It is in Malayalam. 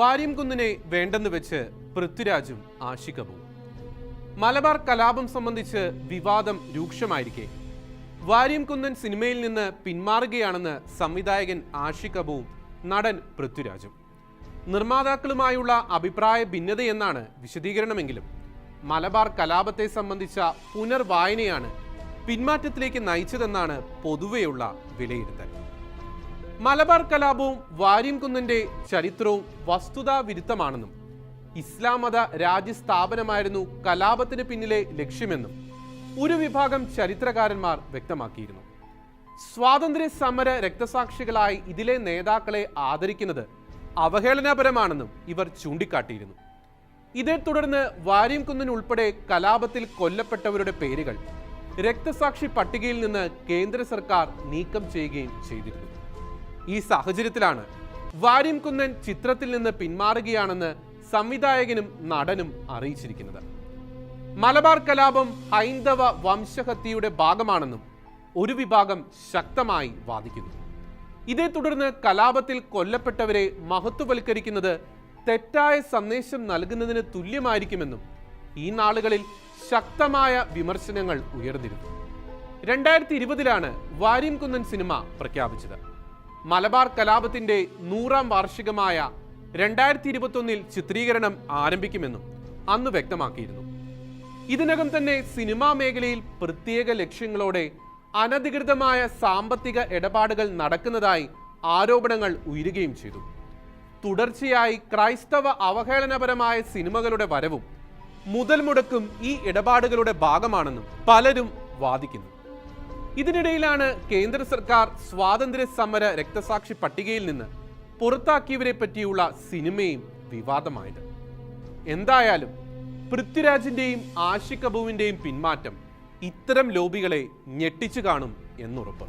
വാര്യംകുന്നിനെ വേണ്ടെന്ന് വെച്ച് പൃഥ്വിരാജും ആഷികവും മലബാർ കലാപം സംബന്ധിച്ച് വിവാദം രൂക്ഷമായിരിക്കെ. വാര്യംകുന്നൻ സിനിമയിൽ നിന്ന് പിന്മാറുകയാണെന്ന് സംവിധായകൻ ആഷികബുവും നടൻ പൃഥ്വിരാജും. നിർമ്മാതാക്കളുമായുള്ള അഭിപ്രായ ഭിന്നതയെന്നാണ് വിശദീകരണമെങ്കിലും മലബാർ കലാപത്തെ സംബന്ധിച്ച പുനർവായനയാണ് പിന്മാറ്റത്തിലേക്ക് നയിച്ചതെന്നാണ് പൊതുവെയുള്ള വിലയിരുത്തൽ. മലബാർ കലാപവും വാര്യംകുന്നന്റെ ചരിത്രവും വസ്തുതാ വിരുദ്ധമാണെന്നും ഇസ്ലാം മത രാജ്യസ്ഥാപനമായിരുന്നു കലാപത്തിന് പിന്നിലെ ലക്ഷ്യമെന്നും ഒരു വിഭാഗം ചരിത്രകാരന്മാർ വ്യക്തമാക്കിയിരുന്നു. സ്വാതന്ത്ര്യ സമര രക്തസാക്ഷികളായി ഇതിലെ നേതാക്കളെ ആദരിക്കുന്നത് അവഹേളനപരമാണെന്നും ഇവർ ചൂണ്ടിക്കാട്ടിയിരുന്നു. ഇതേ തുടർന്ന് വാര്യംകുന്നിനുൾപ്പെടെ കലാപത്തിൽ കൊല്ലപ്പെട്ടവരുടെ പേരുകൾ രക്തസാക്ഷി പട്ടികയിൽ നിന്ന് കേന്ദ്ര സർക്കാർ നീക്കം ചെയ്യുകയും ചെയ്തിരുന്നു. ഈ സാഹചര്യത്തിലാണ്. വാര്യംകുന്നൻ ചിത്രത്തിൽ നിന്ന് പിന്മാറുകയാണെന്ന് സംവിധായകനും നടനും അറിയിച്ചിരിക്കുന്നത്. മലബാർ കലാപം ഹൈന്ദവ വംശഹത്യയുടെ ഭാഗമാണെന്നും ഒരു വിഭാഗം ശക്തമായി വാദിക്കുന്നു. ഇതേ തുടർന്ന് കലാപത്തിൽ കൊല്ലപ്പെട്ടവരെ മഹത്വവൽക്കരിക്കുന്നത് തെറ്റായ സന്ദേശം നൽകുന്നതിന് തുല്യമായിരിക്കുമെന്നും ഈ നാളുകളിൽ ശക്തമായ വിമർശനങ്ങൾ ഉയർന്നിരുന്നു. രണ്ടായിരത്തി ഇരുപതിലാണ് വാര്യംകുന്നൻ സിനിമ പ്രഖ്യാപിച്ചത്. മലബാർ കലാപത്തിന്റെ നൂറാം വാർഷികമായ രണ്ടായിരത്തി ഇരുപത്തൊന്നിൽ ചിത്രീകരണം ആരംഭിക്കുമെന്നും അന്ന് വ്യക്തമാക്കിയിരുന്നു. ഇതിനകം തന്നെ സിനിമാ മേഖലയിൽ പ്രത്യേക ലക്ഷ്യങ്ങളോടെ അനധികൃതമായ സാമ്പത്തിക ഇടപാടുകൾ നടക്കുന്നതായി ആരോപണങ്ങൾ ഉയരുകയും ചെയ്തു. തുടർച്ചയായി ക്രൈസ്തവ അവഹേളനപരമായ സിനിമകളുടെ വരവും മുതൽ മുടക്കും ഈ ഇടപാടുകളുടെ ഭാഗമാണെന്നും പലരും വാദിക്കുന്നു. ഇതിനിടയിലാണ് കേന്ദ്ര സർക്കാർ സ്വാതന്ത്ര്യ സമര രക്തസാക്ഷി പട്ടികയിൽ നിന്ന് പുറത്താക്കിയവരെ പറ്റിയുള്ള സിനിമയും വിവാദമായത്. എന്തായാലും പൃഥ്വിരാജിന്റെയും ആഷിക് കപൂവിന്റെയും പിന്മാറ്റം ഇത്തരം ലോബികളെ ഞെട്ടിച്ചു കാണും എന്നുറപ്പ്.